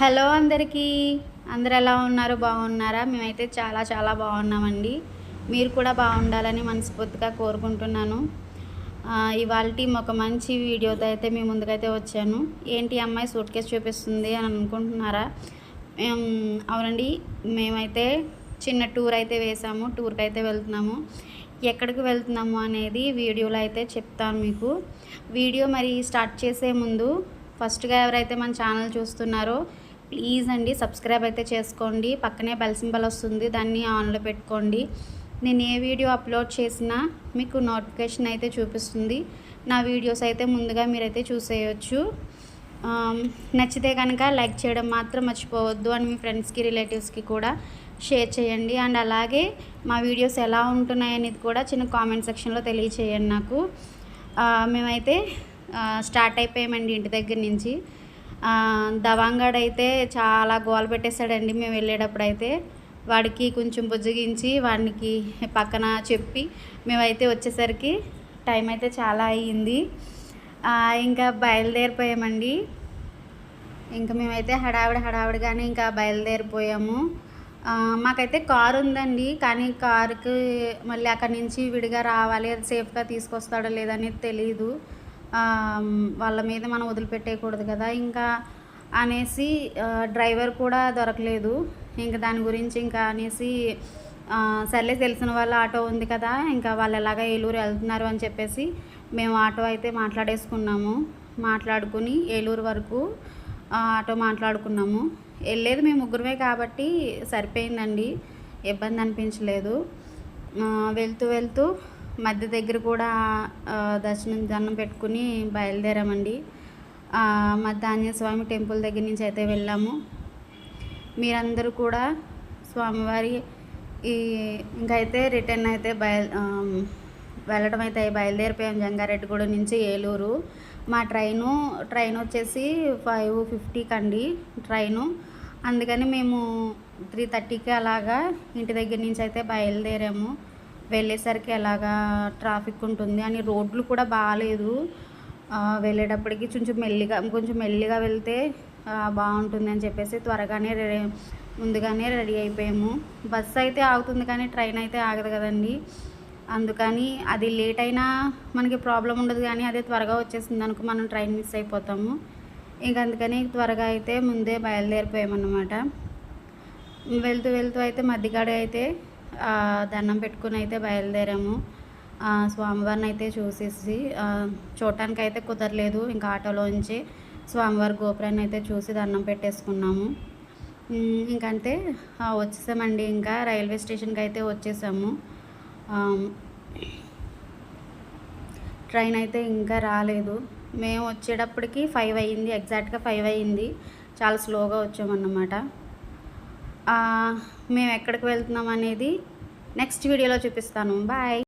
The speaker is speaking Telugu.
హలో అందరికీ. అందరు ఎలా ఉన్నారు? బాగున్నారా? మేమైతే చాలా చాలా బాగున్నామండి. మీరు కూడా బాగుండాలని మనస్ఫూర్తిగా కోరుకుంటున్నాను. ఇవాళ ఒక మంచి వీడియోతో అయితే మీ ముందుకైతే వచ్చాను. ఏంటి అమ్మాయి సూట్ కేసు చూపిస్తుంది అని అనుకుంటున్నారా? అవునండి. మేమైతే చిన్న టూర్ అయితే వేసాము. టూర్కి అయితే వెళ్తున్నాము. ఎక్కడికి వెళ్తున్నాము అనేది వీడియోలో అయితే చెప్తాను మీకు. వీడియో మరి స్టార్ట్ చేసే ముందు ఫస్ట్గా ఎవరైతే మన ఛానల్ చూస్తున్నారో ప్లీజ్ అండి సబ్స్క్రైబ్ అయితే చేసుకోండి. పక్కనే బెల్ సింబల్ వస్తుంది దాన్ని ఆన్లో పెట్టుకోండి. నేను ఏ వీడియో అప్లోడ్ చేసినా మీకు నోటిఫికేషన్ అయితే చూపిస్తుంది. నా వీడియోస్ అయితే ముందుగా మీరైతే చూసేయచ్చు. నచ్చితే కనుక లైక్ చేయడం మాత్రం మర్చిపోవద్దు అని మీ ఫ్రెండ్స్కి రిలేటివ్స్కి కూడా షేర్ చేయండి. అండ్ అలాగే మా వీడియోస్ ఎలా ఉంటున్నాయి అనేది కూడా చిన్న కామెంట్ సెక్షన్లో తెలియచేయండి నాకు. మేమైతే స్టార్ట్ అయిపోయామండి ఇంటి దగ్గర నుంచి. దవాంగాడైతే చాలా గోల పెట్టేశాడండి మేము వెళ్ళేటప్పుడు అయితే వాడికి కొంచెం బుజ్జగించి వాడికి పక్కన చెప్పి మేమైతే వచ్చేసరికి టైం అయితే చాలా అయ్యింది. ఇంకా బయలుదేరిపోయామండి. ఇంకా మేమైతే హడావిడి హడావిడిగానే ఇంకా బయలుదేరిపోయాము. మాకైతే కారు ఉందండి కానీ కారుకి మళ్ళీ అక్కడి నుంచి విడిగా రావాలి అది సేఫ్గా తీసుకొస్తాడో లేదనేది తెలియదు వాళ్ళ మీద మనం వదిలిపెట్టేయకూడదు కదా. ఇంకా అనేసి డ్రైవర్ కూడా దొరకలేదు. ఇంకా దాని గురించి ఇంకా అనేసి సర్లే తెలిసిన వాళ్ళ ఆటో ఉంది కదా ఇంకా వాళ్ళు ఎలాగ ఏలూరు వెళ్తున్నారు అని చెప్పేసి మేము ఆటో అయితే మాట్లాడేసుకున్నాము. మాట్లాడుకుని ఏలూరు వరకు ఆటో మాట్లాడుకున్నాము. వెళ్ళేది మేము ముగ్గురమే కాబట్టి సరిపోయిందండి. ఇబ్బంది అనిపించలేదు. వెళ్తూ వెళ్తూ మధ్య దగ్గర కూడా దర్శనం దండం పెట్టుకుని బయలుదేరామండి. మధ్య ఆంజనేయస్వామి టెంపుల్ దగ్గర నుంచి అయితే వెళ్ళాము. మీరందరూ కూడా స్వామివారి ఈ ఇంకైతే రిటర్న్ అయితే బయలు వెళ్ళడం అయితే బయలుదేరిపోయాం జంగారెడ్డిగూడ నుంచి ఏలూరు. మా ట్రైను ట్రైన్ వచ్చేసి ఫైవ్ ఫిఫ్టీకి అండి ట్రైను. అందుకని మేము త్రీ థర్టీకి అలాగా ఇంటి దగ్గర నుంచి అయితే బయలుదేరాము. వెళ్ళేసరికి ఎలాగా ట్రాఫిక్ ఉంటుంది అని రోడ్లు కూడా బాగాలేదు. వెళ్ళేటప్పటికి కొంచెం మెల్లిగా కొంచెం మెల్లిగా వెళ్తే బాగుంటుంది అని చెప్పేసి త్వరగానే ముందుగానే రెడీ అయిపోయాము. బస్సు అయితే ఆగుతుంది కానీ ట్రైన్ అయితే ఆగదు కదండి. అందుకని అది లేట్ అయినా మనకి ప్రాబ్లం ఉండదు కానీ అదే త్వరగా వచ్చేసింది అనుకో మనం ట్రైన్ మిస్ అయిపోతాము. ఇంక అందుకని త్వరగా అయితే ముందే బయలుదేరిపోయామన్నమాట. వెళ్తూ వెళ్తూ అయితే మధ్యగాడి అయితే దండం పెట్టుకుని అయితే బయలుదేరాము. స్వామివారిని అయితే చూసేసి చూడటానికి అయితే కుదరలేదు. ఇంకా ఆటోలోంచి స్వామివారి గోపురాన్ని అయితే చూసి దండం పెట్టేసుకున్నాము. ఇంకంతే. వచ్చేసామండి. ఇంకా రైల్వే స్టేషన్కి అయితే వచ్చేసాము. ట్రైన్ అయితే ఇంకా రాలేదు. మేము వచ్చేటప్పటికి ఫైవ్ అయ్యింది. ఎగ్జాక్ట్గా ఫైవ్ అయ్యింది. చాలా స్లోగా వచ్చామన్నమాట. మేము ఎక్కడికి వెళ్తున్నాం అనేది నెక్స్ట్ వీడియోలో చూపిస్తాను. బాయ్